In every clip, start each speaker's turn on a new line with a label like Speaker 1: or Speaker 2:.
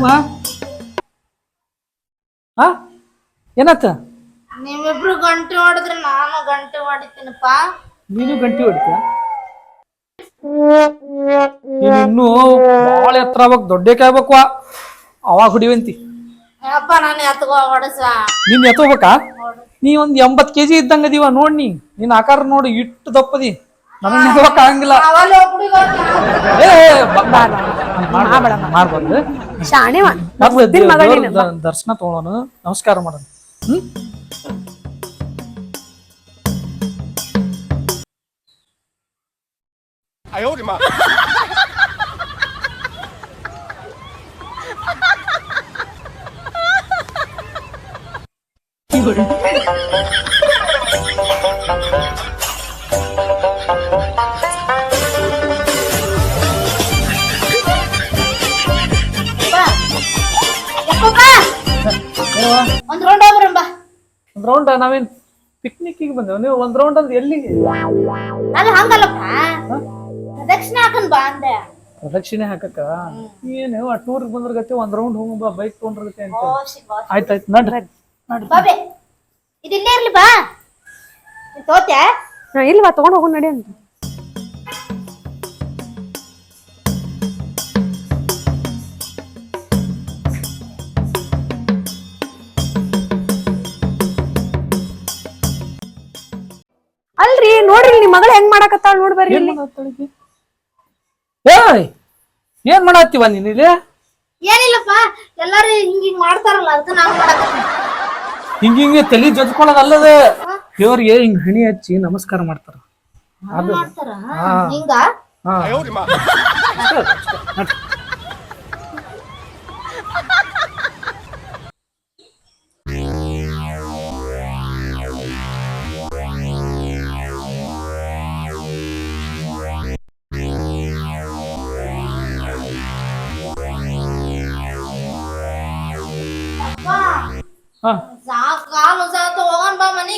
Speaker 1: ಏನಮ್ಮ ಹಾ ಏನಾತ?
Speaker 2: ನೀವಿಬ್ರು ಗಂಟೆ ಹೊಡೆದ್ರೆ ನಾನು ಗಂಟೆ ಹೊಡಿತೀನಪ್ಪ.
Speaker 1: ನೀನು ಗಂಟಿ ಹೊಡಿತೀಯ? ನೀನು ಇನ್ನೂ ಭಾಳ ಎತ್ತರ ಆಗ್ಬೇಕು ದೊಡ್ಡಕ್ಕೆ ಆಗ್ಬೇಕು ಅವಾಗ ಹೊಡಿವಂತಿ
Speaker 2: ಯಪ್ಪ ನಾನು ಎತ್ಕೋ ಹೊಡಸ.
Speaker 1: ನೀನ್ ಎತ್ತೋಬೇಕಾ ನೀ ಒಂದ್ ಎಂಬತ್ ಕೆಜಿ ಇದ್ದಂಗ ಅದೀವ ನೋಡ್ ನೀ. ನಿನ್ ಆಕಾರ ನೋಡಿ ಇಟ್ಟು ದಪ್ಪದಿ ನನಗ್ ನಿಲ್ವಕ್ ಆಗಂಗಿಲ್ಲ ಏ ಬ- ಹಂಗ್ ಮಾಡ್ಬಾರ್ದು, ಮಾಡ್ಬಾರ್ದು.
Speaker 3: ಶಾಣೆವ
Speaker 1: ಮೊದ್ಲು
Speaker 3: ಮುದ್ದಿನ ಮಗ
Speaker 1: ದೇವ್ರ
Speaker 3: ನೀನು.
Speaker 1: ದ- ದರ್ಶನ ತಗೊಳೋಣ ನಮಸ್ಕಾರ ಮಾಡೋಣ ಹ್ಮ್?
Speaker 2: ಯಪ್ಪಪ್ಪ ಒಂದ್ ರೌಂಡ್ ಹೋಗ್ರಂಬ
Speaker 1: ಒಂದ್ ರೌಂಡ್ ನಾವೇನ್ ಪಿಕ್ನಿಕ್ ಬಂದೇವ? ನೀವು ಒಂದ್ ರೌಂಡ್ ಅಂದ್ರೆ ಎಲ್ಲಿಗೆ
Speaker 2: ನಾನು ಹಂಗಲ್ಲಪ್ಪ. ಪ್ರದಕ್ಷಿಣೆ ಹಾಕನ್ ಬಾ ಅಂದೆ.
Speaker 1: ಪ್ರದಕ್ಷಿಣೆ ಹಾಕಕ್ಕ? ಏನು ಆ ಟೂರ್ ಬಂದ್ರ ಗತಿ ಒಂದ್ ರೌಂಡ್ ಹೋಗುಂಬ ಬೈಕ್ ತೊಗೊಂಡ್ರ ಗತಿ ಅಂತ.
Speaker 2: ಓಶಿ ಬಾ
Speaker 1: ಆಯ್ತಾಯ್ತು ನಡ್ರಿ
Speaker 2: ಬಾಬೆ ಇದಿಲ್ಲೇ ಇರ್ಲಿ ಬಾ.
Speaker 3: ಹಾ, ಇಲ್ವಾ ತಗೊಂಡ್ ಹೋಗು ನಡಿ ಅಂತ. ನೋಡ್ರಿ ನಿಮ್ ಮಗಳು ಹೆಂಗ್ ಮಾಡಾಕತ್ತಾಳ ನೋಡ್ ಬರ್ರಿ ಇಲ್ಲಿ?
Speaker 1: ಏಯ್ ಏನ್ ಮಾಡತ್ತೀವ ನೀನ್ ಇಲ್ಲಿ?
Speaker 2: ಏನಿಲ್ಲಪ್ಪ ಎಲ್ಲಾರು ಹಿಂಗ್ ಹಿಂಗ್ ಮಾಡ್ತಾರಲ್ಲ ಅದಕ್ಕೆ ನಾನು ಮಾಡಕತ್ತೀನಿ.
Speaker 1: ಹಿಂಗ ಹಿಂಗೆ ತಲಿ ಜಜ್ಕೊಳ್ಳೋದ್ ಅಲ್ಲದ ದೇವ್ರಿಗೆ ಹಿಂಗ್ ಹಣಿ ಹಚ್ಚಿ ನಮಸ್ಕಾರ ಮಾಡ್ತಾರ. ಅದು.
Speaker 2: ಮಾಡ್ತಾರ? ಹಿಂಗ?
Speaker 1: ಹಾ. ಹಾ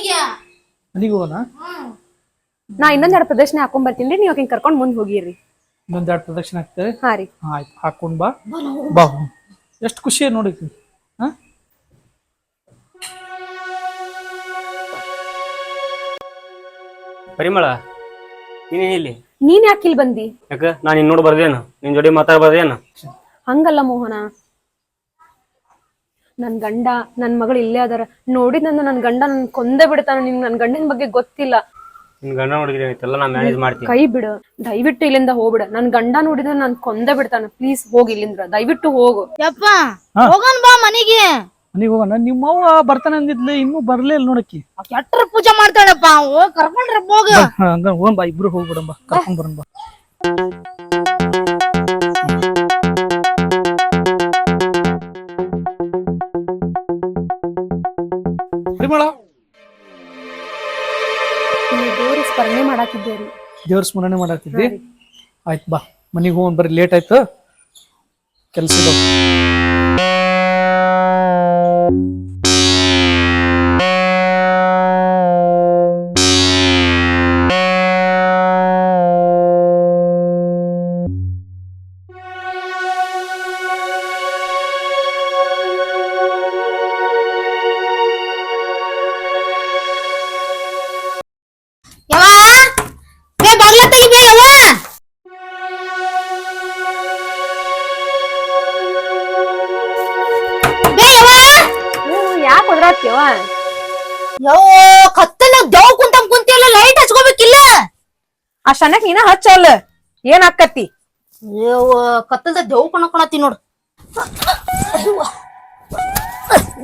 Speaker 2: ಮನಿಗೆ
Speaker 1: ಮನಿಗೆ ಹೋಗೋಣ?
Speaker 3: ನಾ ಇನ್ನೊಂದ್ ಎರಡು ಪ್ರದರ್ಶನ ಹಾಕೊಂಡ್ ಬರ್ತೀನಿ ನೀವು ಹಿಂಗ್ ಕರ್ಕೊಂಡ್ ಮುಂದ್ ಹೋಗಿರಿ.
Speaker 1: ಇನ್ನೊಂದ್ ಎರಡು ಪ್ರದರ್ಶನ ಹಾಕ್ತೇವೆ
Speaker 3: ಹಾ ರೀ.
Speaker 1: ಆಯ್ತು. ಹಾಕೊಂಡ್ ಬಾ. ಬಾ ಎಷ್ಟು ಖುಷಿ ನೋಡಿ ಹಾ?
Speaker 4: ಪರಿಮಳ ನೀನೇ ಇಲ್ಲಿ?
Speaker 3: ನೀನ್ ಯಾಕಿಲ್ ಇಲ್ಲಿ ಬಂದಿ?
Speaker 4: ಯಾಕ? ನಾನು ನಿನ್ನ ನೋಡಿ ಬರ್ದೇನು. ನಿನ್ ಜೋಡಿ ಮಾತಾಡ್ಬಾರ್ದೇನು?
Speaker 3: ಹಂಗಲ್ಲ ಮೋಹನ. ನನ್ ಗಂಡ ನನ್ ಮಗಳು ಇಲ್ಲೇ ಅದಾರ. ನೋಡಿದ್ ನನ್ನ ನನ್ ಗಂಡ ನನ್ ಕೊಂದೇ ಬಿಡ್ತಾನ. ನಿನ್ ನನ್ ಗಂಡನ ಬಗ್ಗೆ ಗೊತ್ತಿಲ್ಲ.
Speaker 4: ನಿನ್ ಗಂಡ ನೋಡಿದ್ರೆ ಎಲ್ಲ ನಾ ಮ್ಯಾನೇಜ್ ಮಾಡ್ತೀನಿ.
Speaker 3: ಕೈ ಬಿಡು. ದಯವಿಟ್ಟು ಇಲ್ಲಿಂದ ಹೋಗ್ಬಿಡ. ನನ್ ಗಂಡ ನೋಡಿದ್ರೆ ನನ್ ಕೊಂದೇ ಬಿಡ್ತಾನ. ಪ್ಲೀಸ್ ಹೋಗಿ ಇಲ್ಲಿಂದ ದಯವಿಟ್ಟು ಹೋಗು.
Speaker 2: ಯಪ್ಪ
Speaker 1: ಹಾ.
Speaker 2: ಹೋಗನ್ ಬಾ ಮನೆಗೆ.
Speaker 1: ಮನಿಗೆ ಹೋಗೋಣ ನಿಮ್ಮವ್ವ ಬರ್ತಾನೆ ಅಂದಿದ್ಲೆ ಇನ್ನೂ ಬರ್ಲೇ ಇಲ್ಲ ನೋಡಕ್ಕಿ.
Speaker 2: ಕೆಟ್ರ ಪೂಜೆ ಮಾಡ್ತಾಳಪ್ಪ. ಹೋಗ್ ಕರ್ಕೊಂಡ್ರ ಹೋಗ.
Speaker 1: ಹಂಗ ಹೋಗೋಣ ಬಾ ಇಬ್ರು ಹೋಗ್ಬಿಡಂಬ ಬಾ. ಕರ್ಕೊಂಡ್ ಬರೋಣ ಬಾ.
Speaker 3: ಇಲ್ಲಿ ದೇವ್ರ ಸ್ಮರಣೆ ಮಾಡಾಕಿದ್ದೇರಿ.
Speaker 1: ದೇವ್ರ ಸ್ಮರಣೆ ಮಾಡತ್ತಿದ್ದಿ ಆಯ್ತು ಬಾ ಮನೆಗೆ ಹೋಗೋಣ ಬರ್ರಿ ಲೇಟ್ ಆಯ್ತು. ಕೆಲ್ಸ
Speaker 3: ಯಾಕೆ ಯೋ
Speaker 2: ಯವ್ವ ಕತ್ತಲ ದೇವ್ ಕುಂತ ಕುಂತಿಲ್ಲ ಲೈಟ್ ಹಚ್ಕೋಬೇಕಿಲ್ಲ?
Speaker 3: ಆ ಶನಕ್ ನೀನ ಹಚ್ಚಲ್ಲ ಏನ್ ಆಕ್ಕತ್ತಿ
Speaker 2: ಅಯ್ಯೋ ಕತ್ತಲ್ದ ದೇವ್ ಕಣಕೊಳತಿ ನೋಡು.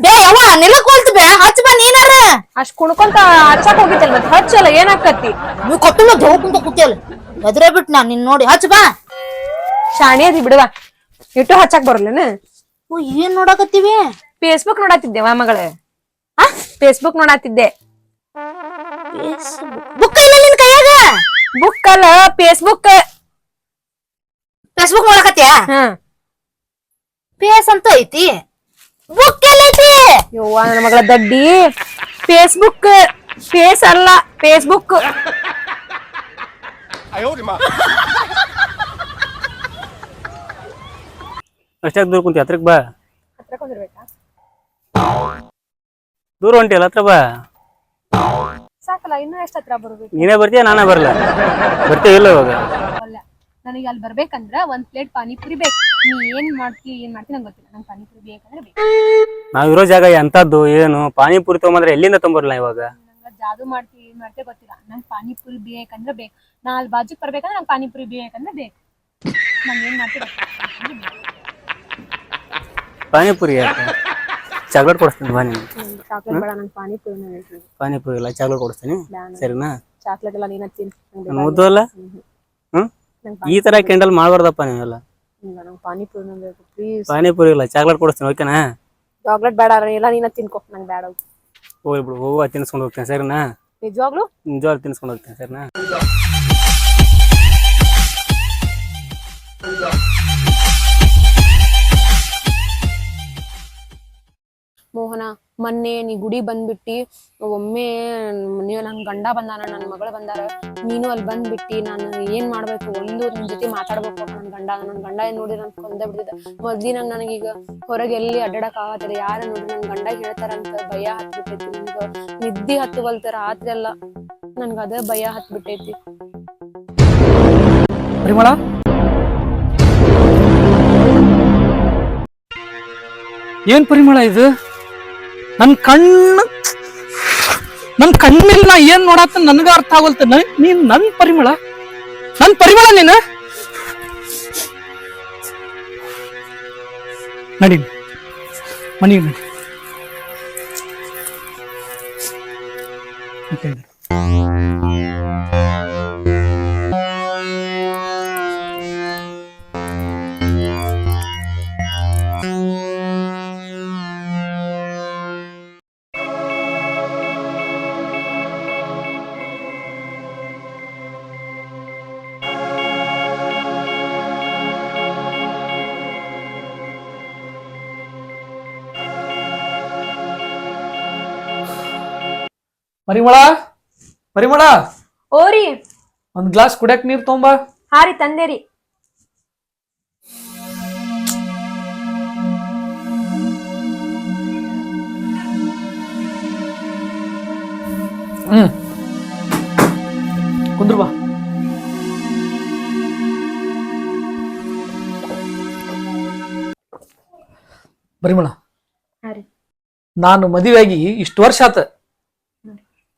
Speaker 2: ಬೇ ಯವ್ವ ನೆಲಕ್ ಹೋಲ್ತು ಬೇ ಹಚ್ಚ ಬಾ ನೀನಾರ.
Speaker 3: ಅಷ್ಟ್ ಕುಣ್ಕೊಂತ ಹಚ್ಚಕ್ ಹೋಗಿತ್ತಲ್ ಮತ್ ಹಚ್ಚಲ್ಲ ಏನ್ ಆಕತ್ತಿ
Speaker 2: ನೀವು ಕತ್ತಲ ದೇವ್ ಕುಂತ ಕುಂತಿಯಲ್ಲ ಎದುರೇ ಬಿಟ್ ನಾ ನಿನ್ ನೋಡಿ ಹಚ್ಚ ಬಾ.
Speaker 3: ಶಾಣಿ ಅದಿ ಬಿಡುವ ಇಟ್ಟು ಹಚ್ಚಕ್ ಬರಲ್ಲೇನ?
Speaker 2: ಓ ಏನ್ ನೋಡಾಕತ್ತೀವಿ?
Speaker 3: ಫೇಸ್ಬುಕ್ ನೋಡಾತಿದ್ದೆ ಮಗಳ. ಫೇಸ್ಬುಕ್ ನೋಡಾತಿದ್ದೆ.
Speaker 2: ಬುಕ್ ಇಲ್ಲ ನಿನ್ ಕೈಯಾಗ?
Speaker 3: ಬುಕ್ ಅಲ್ಲ ಫೇಸ್ಬುಕ್
Speaker 2: ಫೇಸ್ಬುಕ್ ನೋಡಕತ್ತೀಯ
Speaker 3: ಹಾ.
Speaker 2: ಫೇಸ್ ಅಂತ ಐತಿ. ಬುಕ್ ಎಲ್ಲ ಐತಿ.
Speaker 3: ಯವ್ವ ನನ್ನ ಮಗಳ ದಡ್ಡಿ. ಫೇಸ್ಬುಕ್ ಫೇಸ್ ಅಲ್ಲ ಫೇಸ್ಬುಕ್
Speaker 4: ಅಷ್ಟಾಗ ದೂರ ಕುಂತಿ ಹತ್ರಕ್ ಬಾ.
Speaker 3: ಹತ್ರಕ್ ಕುಂದಿರ್ಬೇಕಾ
Speaker 4: ದೂರ ಹೊಂಟಿಯಲ್ಲ ಹತ್ರ ಬಾ.
Speaker 3: ಸಾಕಲ್ಲ ಇನ್ನು ಎಷ್ಟು ಹತ್ರ ಬರ್ಬೇಕು?
Speaker 4: ನೀನೇ ಬರ್ತೀಯ ನಾನೇ ಬರಲ್ಲ ಬರ್ತೀಯ ಇಲ್ಲ ಇವಾಗ?
Speaker 3: ಅಲ್ಲ ನನಗೆ ಅಲ್ಲಿ ಬರ್ಬೇಕಂದ್ರ ಒಂದ್ ಪ್ಲೇಟ್ ಪಾನಿಪುರಿ ಬೇಕು. ನೀ ಏನ್ ಮಾಡ್ತಿ ಏನ್ ಮಾಡ್ತಿ ನಂಗೆ ಗೊತ್ತಿಲ್ಲ. ನಂಗೆ ಪಾನಿಪುರಿ ಬೇಕಂದ್ರೆ ಬೇಕು.
Speaker 4: ಇರೋ ಜಾಗ ಎಂತದ್ದು ಏನು? ಪಾನಿಪುರಿ ತೊಗೊಂಬಂದ್ರೆ ಎಲ್ಲಿಂದ ತೊಂಬರಲ್ಲ ಇವಾಗ?
Speaker 3: ನಂಗೆ ಜಾದು ಮಾಡ್ತಿ ಏನ್ ಮಾಡ್ತಿ ಗೊತ್ತಿಲ್ಲ. ನಂಗೆ ಪಾನಿಪುರಿ ಬೇಕಂದ್ರೆ ಬೇಕು. ನಾ ಅಲ್ಲಿ ಬಾಜುಕ್ ಬರ್ಬೇಕಂದ್ರೆ ನಂಗೆ ಪಾನಿಪುರಿ ಬೇಕಂದ್ರೆ ಬೇಕು. ನಂಗೆ ಏನ್ ಮಾಡ್ತಿ ಗೊತ್ತಿಲ್ಲ.
Speaker 4: ಪಾನಿಪುರಿ ಯಾಕೆ? ಚಾಕ್ಲೇಟ್ ಕೊಡಿಸ್ತೀನಿ ಬಾ ನೀನು
Speaker 3: ಚಾಕ್ಲೇಟ್ ಬೇಡ ನಂಗೆ ಪಾನಿಪುರಿನ ಬೇಕು
Speaker 4: ಪಾನಿಪುರಿ ಇಲ್ಲ ಚಾಕ್ಲೇಟ್ ಕೊಡಿಸ್ತೀನಿ ಸರಿನಾ
Speaker 3: ಚಾಕ್ಲೇಟ್ ಎಲ್ಲ ನೀನ ತಿನ್ ನಂಗೆ
Speaker 4: ನಾನು ಮುದ್ದು ಅಲ್ಲ ಹ್ಮ್ ಈ ತರ ಕೆಂಡಲ್ ಮಾಡ್ಬಾರ್ದಪ್ಪ ನೀವೆಲ್ಲ
Speaker 3: ನಂಗೆ ಪಾನಿಪುರಿನ ಬೇಕು ಪ್ಲೀಸ್
Speaker 4: ಪಾನಿಪುರಿ ಇಲ್ಲ ಚಾಕ್ಲೇಟ್ ಕೊಡಿಸ್ತೀನಿ ಓಕೆನಾ
Speaker 3: ಚಾಕ್ಲೇಟ್ ಬೇಡ ಎಲ್ಲ ನೀನ ತಿನ್ಕೋ ನಂಗೆ ಬೇಡ
Speaker 4: ಹೋಗ್ಲಿ ಬಿಡು ಹೋಗುವ ತಿನ್ಸ್ಕೊಂಡು ಹೋಗ್ತೀನಿ ಸರಿನಾ
Speaker 3: ನಿಜವಾಗ್ಲು
Speaker 4: ನಿಜವಾಗ್ಲೂ ತಿನ್ಸ್ಕೊಂಡು ಹೋಗ್ತೀನಿ ಸರಿನಾ
Speaker 3: ಮೋಹನ, ಮೊನ್ನೆ ನೀ ಗುಡಿ ಬಂದ್ಬಿಟ್ಟಿ, ಒಮ್ಮೆ ನೀವು ನನ್ ಗಂಡ ಬಂದಾನ ನನ್ನ ಮಗಳು ಬಂದಾರ, ನೀನು ಅಲ್ಲಿ ಬಂದ್ಬಿಟ್ಟಿ, ನಾನು ಏನ್ ಮಾಡ್ಬೇಕು, ಒಂದು ನಿನ್ ಜೊತೆ ಮಾತಾಡ್ಬೇಕು, ನನ್ ಗಂಡ ನನ್ ಗಂಡ ಏನ್ ನೋಡಿ ನನ್ ಕೊಂದ ಬಿಡ್ತಿದ್ದ. ಮೊದ್ಲಿನ ನನಗೀಗ ಹೊರಗೆ ಎಲ್ಲಿ ಅಡ್ಡಾಡಕ್ ಆಗತ್ತಿಲ್ಲ, ಯಾರ ನೋಡಿ ನನ್ ಗಂಡ ಹೇಳ್ತಾರಂತ ಭಯ ಹತ್ಬಿಟ್ಟೈತಿ ನನ್ಗ. ನಿದ್ದಿ ಹತ್ತುವಲ್ತ ರಾತ್ರಿ ಎಲ್ಲ ನನ್ಗ ಅದ ಭಯ ಹತ್ಬಿಟ್ಟೈತಿ.
Speaker 1: ಪರಿಮಳ? ಏನ್ ಪರಿಮಳ ಇದು? ನನ್ ಕಣ್ಣು, ನನ್ ಕಣ್ಣಿಲ್ ನಾ ಏನ್ ನೋಡತ್ತ ನನ್ಗ ಅರ್ಥ ಆಗಲ್ತ ನ- ನೀನ್ ನನ್ ಪರಿಮಳ. ನನ್ ಪರಿಮಳ ನೀನು? ನಡಿ, ಮನೆಗೆ ನಡಿ. ಪರಿಮಳ? ಪರಿಮಳ?
Speaker 3: ಓರಿ.
Speaker 1: ಒಂದ್ ಗ್ಲಾಸ್ ಕುಡಿಯಕ್ ನೀರ್ ತೊಂಬ
Speaker 3: ಹಾರಿ ತಂದೇರಿ
Speaker 1: ಹ್ಮ್. ಕುಂದ್ರು ಬಾ. ಪರಿಮಳ ನಾನು ಮದುವೆಯಾಗಿ ಇಷ್ಟು ವರ್ಷ ಆತ.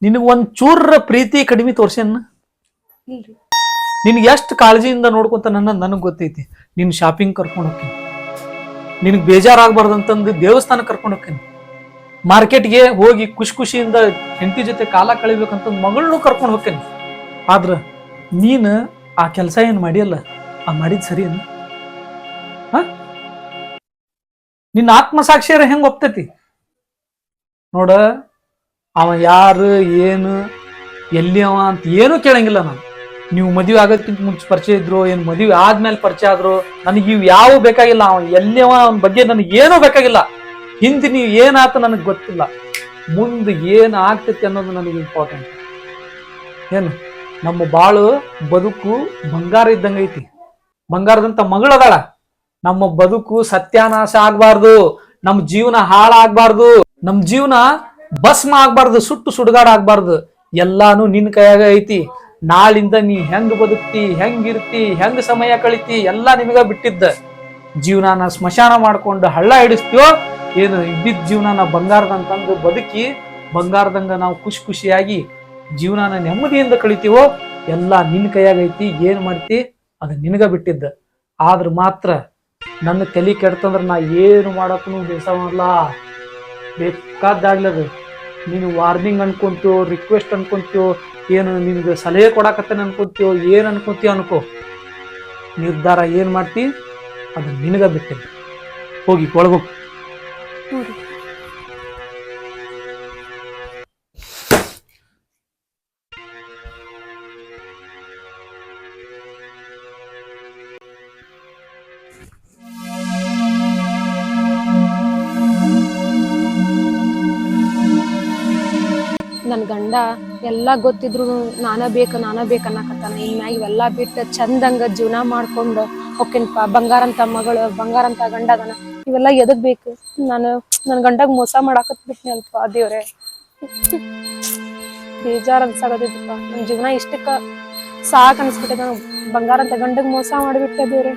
Speaker 1: ನಿನಗ್ ಒಂದ್ ಚೂರ ಪ್ರೀತಿ ಕಡಿಮೆ ತೋರ್ಸ್ಯಾನ
Speaker 3: ನಿನಗೆ
Speaker 1: ನಿನ್ಗೆ ಎಷ್ಟು ಕಾಳಜಿಯಿಂದ ನೋಡ್ಕೊಂತ ನನ್ನ ನನಗೆ ಗೊತ್ತೈತಿ. ನಿನ್ ಶಾಪಿಂಗ್ ಕರ್ಕೊಂಡು ಹೋಗ್ತೀನಿ ನಿನಗೆ ಬೇಜಾರಾಗಬಾರ್ದು ಅಂತಂದು ದೇವಸ್ಥಾನಕ್ಕೆ ಕರ್ಕೊಂಡು ಹೋಗ್ತೀನಿ ಮಾರ್ಕೆಟ್ಗೆ ಹೋಗಿ ಖುಷಿ ಖುಷಿಯಿಂದ ಹೆಂಡತಿ ಜೊತೆ ಕಾಲ ಕಳಿಬೇಕಂತ ಮಗಳನ್ನೂ ಕರ್ಕೊಂಡು ಹೋಗ್ತೀನಿ ಆದ್ರೆ ನೀನು ಆ ಕೆಲಸ ಏನು ಮಾಡಿಯಲ್ಲ ಆ ಮಾಡಿದ ಸರಿ ಅನ್ನ ನಿನ್ನ ಆತ್ಮಸಾಕ್ಷಿಯರ ಹೆಂಗೆ ಒಪ್ತೈತಿ? ನೋಡ ಅವ ಯಾರು, ಏನು, ಎಲ್ಲಿ ಅವ ಅಂತ ಏನೂ ಕೇಳಂಗಿಲ್ಲ ನಾನು. ನೀವು ಮದುವೆ ಆಗೋದಕ್ಕಿಂತ ಮುಂಚೆ ಪರಿಚಯ ಇದ್ರು, ಏನು ಮದುವೆ ಆದ್ಮೇಲೆ ಪರಿಚಯ ಆದ್ರು, ನನಗೆ ಇವ್ ಯಾವ ಬೇಕಾಗಿಲ್ಲ. ಅವ ಎಲ್ಲಿ ಅವ ಅವನ ಬಗ್ಗೆ ನನಗೆ ಏನೂ ಬೇಕಾಗಿಲ್ಲ. ಹಿಂದೆ ನೀವು ಏನಾತ ನನಗೆ ಗೊತ್ತಿಲ್ಲ. ಮುಂದೆ ಏನು ಆಗ್ತೈತಿ ಅನ್ನೋದು ನನಗೆ ಇಂಪಾರ್ಟೆಂಟ್ ಏನು, ನಮ್ಮ ಬಾಳು ಬದುಕು ಬಂಗಾರ ಇದ್ದಂಗ ಐತಿ. ಬಂಗಾರದಂತ ಮಗಳದಾಳ ನಮ್ಮ ಬದುಕು ಸತ್ಯಾನಾಶ ಆಗ್ಬಾರ್ದು. ನಮ್ಮ ಜೀವನ ಹಾಳಾಗ್ಬಾರ್ದು. ನಮ್ಮ ಜೀವನ ಭಸ್ಮ ಆಗ್ಬಾರ್ದು, ಸುಟ್ಟು ಸುಡುಗಾಡ ಆಗ್ಬಾರ್ದು. ಎಲ್ಲಾನು ನಿನ್ನ ಕೈಯಾಗ ಐತಿ. ನಾಳಿಂದ ನೀ ಹೆಂಗ್ ಬದುಕ್ತಿ, ಹೆಂಗ್ ಇರ್ತಿ, ಹೆಂಗ್ ಸಮಯ ಕಳಿತಿ, ಎಲ್ಲಾ ನಿಮಗ ಬಿಟ್ಟಿದ್ದ. ಜೀವನಾನ ಸ್ಮಶಾನ ಮಾಡ್ಕೊಂಡು ಹಳ್ಳ ಹಿಡಿಸ್ತೀವೋ ಏನು ಇದ್ದಿದ್ದ ಜೀವನಾನ ಬಂಗಾರದಂತಂದು ಬದುಕಿ, ಬಂಗಾರದಂಗ ನಾವು ಖುಷಿ ಖುಷಿಯಾಗಿ ಜೀವನಾನ ನೆಮ್ಮದಿಯಿಂದ ಕಳಿತೀವೋ, ಎಲ್ಲ ನಿನ್ನ ಕೈಯಾಗ ಐತಿ, ಏನ್ ಮಾಡ್ತಿ, ಅದು ನಿನಗ ಬಿಟ್ಟಿದ್ದ. ಆದ್ರೆ ಮಾತ್ರ ನನ್ನ ತಲೆ ಕೆಡ್ತಂದ್ರೆ ನಾ ಏನು ಮಾಡಕ್ಕೂ ಬೇಸ ಮಾಡಲ್ಲ ಬೇಕಾದಾಗ್ಲದು ನೀನು ವಾರ್ನಿಂಗ್ ಅನ್ಕೊಂತೀವೋ ರಿಕ್ವೆಸ್ಟ್ ಅನ್ಕೊಂತೀಯೋ, ಏನು ನಿನಗೆ ಸಲಹೆ ಕೊಡಕತ್ತೇನೆ ಅನ್ಕೊಂತೀಯೋ, ಏನು ಅನ್ಕೊಂತೀಯೋ ಅನ್ಕೋ. ನಿರ್ಧಾರ ಏನು ಮಾಡ್ತಿ? ಅದು ನಿನಗ ಬಿಟ್ಟೆ ಹೋಗಿ ಒಳಗೋಗಿ
Speaker 3: ಗಂಡ ಎಲ್ಲಾ ಗೊತ್ತಿದ್ರು ನಾನ ಬೇಕು, ನಾನ ಬೇಕ ಅನ್ನಕತ್ತಾನ. ಇನ್ಮ್ಯಾಗ ಇವೆಲ್ಲಾ ಬಿಟ್ಟು ಚಂದಂಗ ಜೀವನ ಮಾಡ್ಕೊಂಡು ಹೊಕ್ಕೇನಪ್ಪ, ಬಂಗಾರಂತ ಮಗಳು ಬಂಗಾರ ಅಂತ ಗಂಡ ಅದಾನ, ಇವೆಲ್ಲ ಎದಕ್ ಬೇಕು? ನಾನು, ನನ್ ಗಂಡಗ್ ಮೋಸ ಮಾಡಾಕತ್ ಬಿಟ್ನಿ ಅಲ್ಪ ದೇವ್ರೆ. ಬೇಜಾರ್ ಅನ್ಸಾಗದಿದ್ದಪ್ಪ ನನ್ ಜೀವನ ಇಷ್ಟಕ್ಕ ಸಾಕ್ ಅನ್ಸ್ಬಿಟ್ಟೆ ಬಂಗಾರ ಅಂತ ಗಂಡಗ್ ಮೋಸ ಮಾಡಿಬಿಟ್ಟೆ ದೇವ್ರೆ.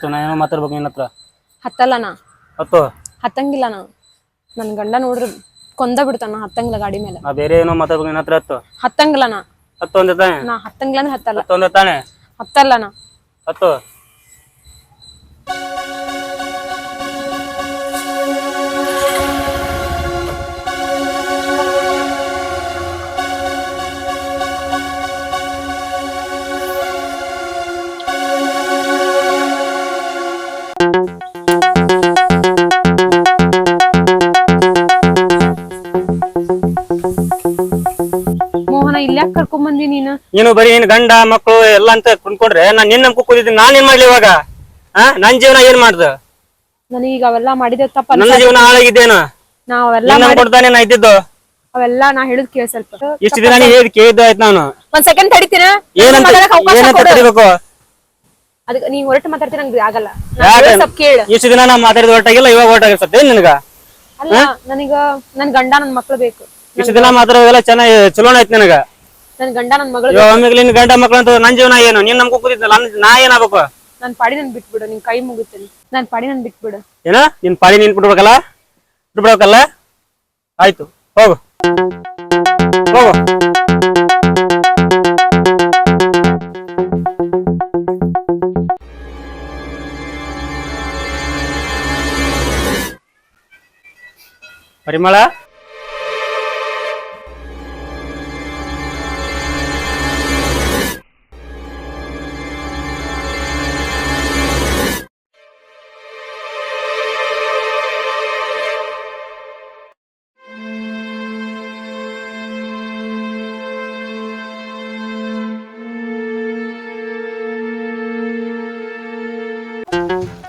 Speaker 4: ಹತ್ತು ನಾ ಏನೋ ಮಾತಾಡ್ಬೇಕು ನಿನ್ನ ಹತ್ರ.
Speaker 3: ಹತ್ತಲ್ಲ ನಾ
Speaker 4: ಹತ್ತು?
Speaker 3: ಹತ್ತಂಗಿಲ್ಲ ನಾ ನನ್ ಗಂಡ ನೋಡ್ರಿ ಕೊಂದ ಬಿಡ್ತಾನ ನಾ ಹತ್ತಂಗಿಲ್ಲ ಗಾಡಿ ಮೇಲೆ.
Speaker 4: ನಾ ಬೇರೆ ಏನೋ ಮಾತಾಡ್ಬೇಕು ನಿನ್ನ ಹತ್ರ ಹತ್ತು.
Speaker 3: ಹತ್ತಂಗಿಲ್ಲ ನಾ
Speaker 4: ಹತ್ತು ಒಂದೇ ತಾನೆ?
Speaker 3: ನಾ ಹತ್ತಂಗಿಲ್ಲ ಅಂದ್ರೆ ಹತ್ತಲ್ಲ.
Speaker 4: ಹತ್ತು ಒಂದೇ ತಾನೆ?
Speaker 3: ಹತ್ತಲ್ಲ ನಾ
Speaker 4: ಹತ್ತು?
Speaker 3: ಬಂದಿ ನೀನು?
Speaker 4: ನೀನು ಬರೀ ನಿನ್ ಗಂಡ ಮಕ್ಕಳು ಎಲ್ಲ ಅಂತ ಕುಂಡ್ಕೊಂಡ್ರೆ ನಾನ್ ನಿನ್ ನಂಬ್ಕೊ ಕೂತಿದ್ದೀನಿ ನಾನ್ ಏನ್ ಮಾಡ್ಲಿ ಇವಾಗ? ಆ? ನನ್ ಜೀವನ ಏನ್ ಮಾಡ್ದ?
Speaker 3: ನನಗೀಗ ಅವೆಲ್ಲ ಮಾಡಿದ ತಪ್ಪ
Speaker 4: ನನ್ನ ಜೀವನ ಹಾಳಾಗಿದ್ದೇನು?
Speaker 3: ನಾ ಅವೆಲ್ಲ
Speaker 4: ನಿನ್ನ
Speaker 3: ಮಾಡಿ
Speaker 4: ಕೊಡ್ತಾನೆ ನಾ ಇದ್ದಿದ್ದು?
Speaker 3: ಅವೆಲ್ಲ ನಾ ಹೇಳಿದ್ ಕೇಳ ಸ್ವಲ್ಪ.
Speaker 4: ಇಷ್ಟು ದಿನ ನೀ ಹೇಳಿದ್ ಕೇಳಿದ್ದು ಆಯ್ತು ನಾನು.
Speaker 3: ಒಂದ್ ಸೆಕೆಂಡ್ ತಡಿತೀನ
Speaker 4: ಏನಂತ ಏನಂತ
Speaker 3: ಕೊಡು.
Speaker 4: ಕರಿಬೇಕು
Speaker 3: ಅದಕ್ಕೆ ನೀ ಹೊರಟು ಮಾತಾಡ್ತೀನಿ ನಂಗೆ ಆಗಲ್ಲ. ನಾ
Speaker 4: ಯಾಕೆ?
Speaker 3: ಹೇಳೋದ್ ಸ್ವಲ್ಪ ಕೇಳ.
Speaker 4: ಇಷ್ಟು ದಿನ ನಾ ಮಾತಾಡಿದ ಹೊರಟಾಗಿಲ್ಲ ಇವಾಗ ಒಟ್ಟಾಗಿರ್ತದೆ. ನಿನಗ?
Speaker 3: ಅಲ್ಲ ನನಗ ನನ್ ಗಂಡ ನನ್ ಮಕ್ಳು ಬೇಕು.
Speaker 4: ಇಷ್ಟು ದಿನ ಮಾತಾಡೋದೆಲ್ಲ ಚೆನ್ನಾಗಿ ಚಲೋನ ಆಯ್ತು ನಿನಗ.
Speaker 3: ನನ್ ಗಂಡ ನನ್ ಮಗಳು
Speaker 4: ಆಮೇಲೆ ನಿನ್ ಗಂಡ ಮಕ್ಳು ಅಂತ ನನ್ ಜೀವನ ಏನು? ನೀನ್ ನಮ್ಗೆ ಕೂತಿದ್ದಲ್ಲ ನನ್- ನಾ ಏನಾಗ್ಬೇಕು?
Speaker 3: ನನ್ ಪಾಡಿ ನನ್ ಬಿಟ್ಬಿಡು ನಿನ್ ಕೈ ಮುಗಿತೀನಿ. ನನ್ ಪಾಡಿ ನನ್ ಬಿಟ್ಬಿಡು.
Speaker 4: ಏನ? ನಿನ್ ಪಾಡಿ ನೀನ್ ಬಿಡ್ಬೇಕಲ್ಲ ಬಿಡ್ಬೇಕಲ್ಲ ಆಯ್ತು ಹೋಗು. ಹೋಗು. ಪರಿಮಳ? Thank you.